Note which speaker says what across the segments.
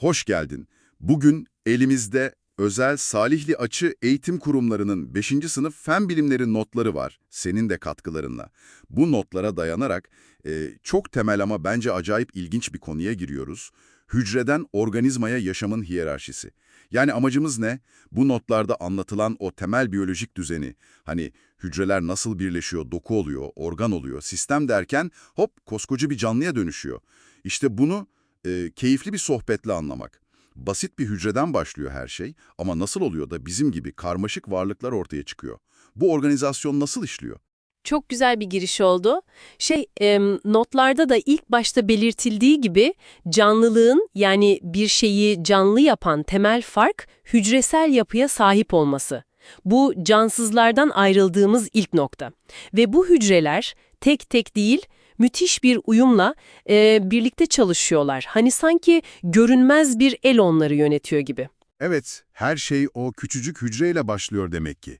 Speaker 1: Hoş geldin. Bugün elimizde özel Salihli Açı Eğitim Kurumlarının 5. sınıf fen bilimleri notları var. Senin de katkılarınla. Bu notlara dayanarak e, çok temel ama bence acayip ilginç bir konuya giriyoruz. Hücreden organizmaya yaşamın hiyerarşisi. Yani amacımız ne? Bu notlarda anlatılan o temel biyolojik düzeni, hani hücreler nasıl birleşiyor, doku oluyor, organ oluyor, sistem derken hop koskoca bir canlıya dönüşüyor. İşte bunu e, keyifli bir sohbetle anlamak. Basit bir hücreden başlıyor her şey ama nasıl oluyor da bizim gibi karmaşık varlıklar ortaya çıkıyor? Bu organizasyon nasıl işliyor?
Speaker 2: Çok güzel bir giriş oldu. Şey, em, notlarda da ilk başta belirtildiği gibi canlılığın yani bir şeyi canlı yapan temel fark hücresel yapıya sahip olması. Bu cansızlardan ayrıldığımız ilk nokta. Ve bu hücreler tek tek değil, müthiş bir uyumla e, birlikte çalışıyorlar. Hani sanki görünmez bir el onları yönetiyor gibi.
Speaker 1: Evet, her şey o küçücük hücreyle başlıyor demek ki.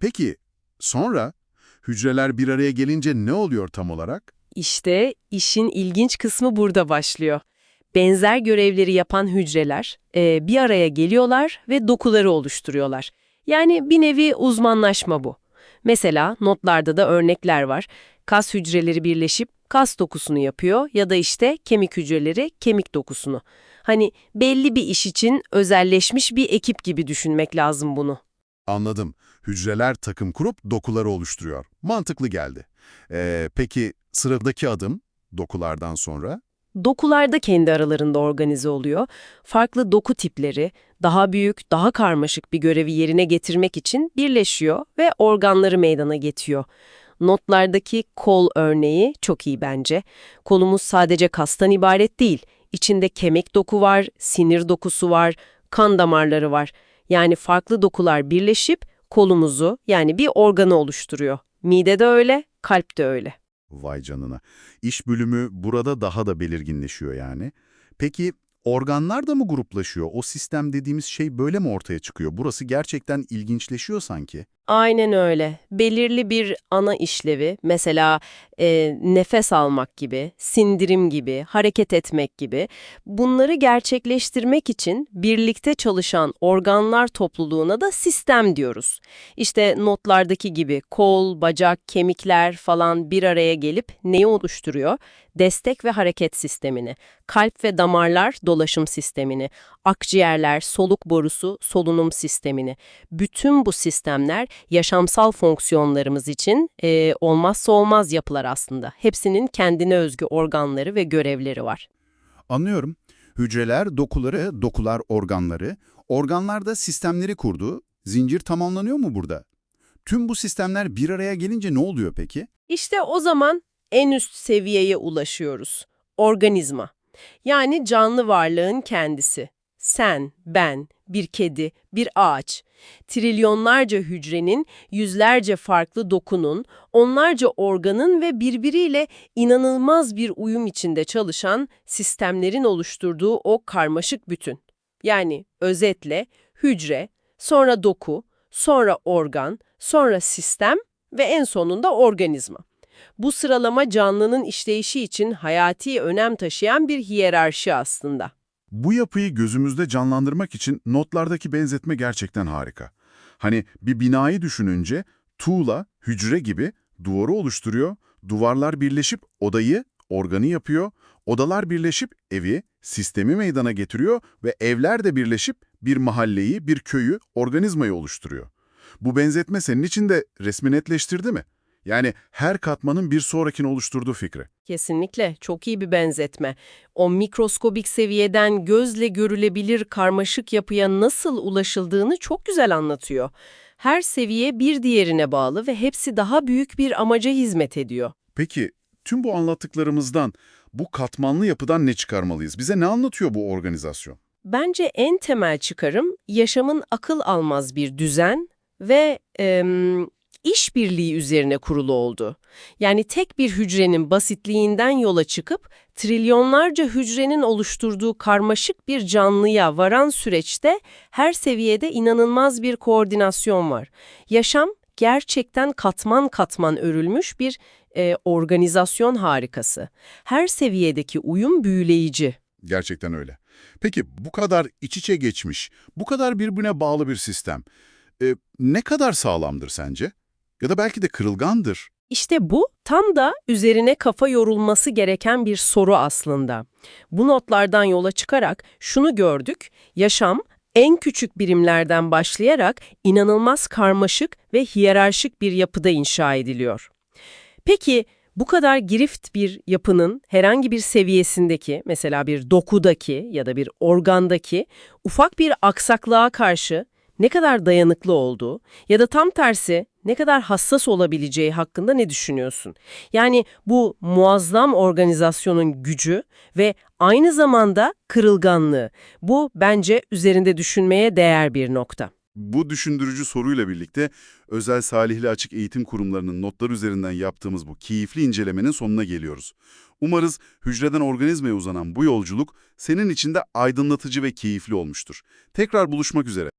Speaker 1: Peki, sonra hücreler bir araya gelince ne oluyor tam olarak?
Speaker 2: İşte işin ilginç kısmı burada başlıyor. Benzer görevleri yapan hücreler e, bir araya geliyorlar ve dokuları oluşturuyorlar. Yani bir nevi uzmanlaşma bu. Mesela notlarda da örnekler var. Kas hücreleri birleşip kas dokusunu yapıyor ya da işte kemik hücreleri kemik dokusunu. Hani belli bir iş için özelleşmiş bir ekip gibi düşünmek lazım bunu.
Speaker 1: Anladım. Hücreler takım kurup dokuları oluşturuyor. Mantıklı geldi. Ee, peki sıradaki adım dokulardan sonra?
Speaker 2: Dokular da kendi aralarında organize oluyor. Farklı doku tipleri daha büyük, daha karmaşık bir görevi yerine getirmek için birleşiyor ve organları meydana getiriyor. Notlardaki kol örneği çok iyi bence. Kolumuz sadece kastan ibaret değil. İçinde kemik doku var, sinir dokusu var, kan damarları var. Yani farklı dokular birleşip kolumuzu yani bir organı oluşturuyor. Mide de öyle, kalp de öyle.
Speaker 1: Vay canına. İş bölümü burada daha da belirginleşiyor yani. Peki organlar da mı gruplaşıyor? O sistem dediğimiz şey böyle mi ortaya çıkıyor? Burası gerçekten ilginçleşiyor sanki.
Speaker 2: Aynen öyle. Belirli bir ana işlevi, mesela e, nefes almak gibi, sindirim gibi, hareket etmek gibi, bunları gerçekleştirmek için birlikte çalışan organlar topluluğuna da sistem diyoruz. İşte notlardaki gibi kol, bacak, kemikler falan bir araya gelip neyi oluşturuyor? Destek ve hareket sistemini, kalp ve damarlar dolaşım sistemini, akciğerler, soluk borusu, solunum sistemini. Bütün bu sistemler yaşamsal fonksiyonlarımız için e, olmazsa olmaz yapılar aslında. Hepsinin kendine özgü organları ve görevleri var.
Speaker 1: Anlıyorum. Hücreler, dokuları, dokular organları, organlar da sistemleri kurdu. Zincir tamamlanıyor mu burada? Tüm bu sistemler bir araya gelince ne oluyor peki?
Speaker 2: İşte o zaman en üst seviyeye ulaşıyoruz. Organizma. Yani canlı varlığın kendisi. Sen, ben, bir kedi, bir ağaç. Trilyonlarca hücrenin, yüzlerce farklı dokunun, onlarca organın ve birbiriyle inanılmaz bir uyum içinde çalışan sistemlerin oluşturduğu o karmaşık bütün. Yani özetle hücre, sonra doku, sonra organ, sonra sistem ve en sonunda organizma. Bu sıralama canlının işleyişi için hayati önem taşıyan bir hiyerarşi aslında.
Speaker 1: Bu yapıyı gözümüzde canlandırmak için notlardaki benzetme gerçekten harika. Hani bir binayı düşününce tuğla, hücre gibi duvarı oluşturuyor, duvarlar birleşip odayı, organı yapıyor, odalar birleşip evi, sistemi meydana getiriyor ve evler de birleşip bir mahalleyi, bir köyü, organizmayı oluşturuyor. Bu benzetme senin için de resmi netleştirdi mi? Yani her katmanın bir sonrakini oluşturduğu fikri.
Speaker 2: Kesinlikle çok iyi bir benzetme. O mikroskobik seviyeden gözle görülebilir karmaşık yapıya nasıl ulaşıldığını çok güzel anlatıyor. Her seviye bir diğerine bağlı ve hepsi daha büyük bir amaca hizmet ediyor.
Speaker 1: Peki tüm bu anlattıklarımızdan, bu katmanlı yapıdan ne çıkarmalıyız? Bize ne anlatıyor bu organizasyon?
Speaker 2: Bence en temel çıkarım yaşamın akıl almaz bir düzen ve em, işbirliği üzerine kurulu oldu. Yani tek bir hücrenin basitliğinden yola çıkıp trilyonlarca hücrenin oluşturduğu karmaşık bir canlıya varan süreçte her seviyede inanılmaz bir koordinasyon var. Yaşam gerçekten katman katman örülmüş bir e, organizasyon harikası. Her seviyedeki uyum büyüleyici.
Speaker 1: Gerçekten öyle. Peki bu kadar iç içe geçmiş, bu kadar birbirine bağlı bir sistem e, ne kadar sağlamdır sence? Ya da belki de kırılgandır.
Speaker 2: İşte bu tam da üzerine kafa yorulması gereken bir soru aslında. Bu notlardan yola çıkarak şunu gördük, yaşam en küçük birimlerden başlayarak inanılmaz karmaşık ve hiyerarşik bir yapıda inşa ediliyor. Peki bu kadar girift bir yapının herhangi bir seviyesindeki, mesela bir dokudaki ya da bir organdaki ufak bir aksaklığa karşı ne kadar dayanıklı olduğu ya da tam tersi ne kadar hassas olabileceği hakkında ne düşünüyorsun? Yani bu muazzam organizasyonun gücü ve aynı zamanda kırılganlığı. Bu bence üzerinde düşünmeye değer bir nokta.
Speaker 1: Bu düşündürücü soruyla birlikte özel salihli açık eğitim kurumlarının notları üzerinden yaptığımız bu keyifli incelemenin sonuna geliyoruz. Umarız hücreden organizmaya uzanan bu yolculuk senin için de aydınlatıcı ve keyifli olmuştur. Tekrar buluşmak üzere.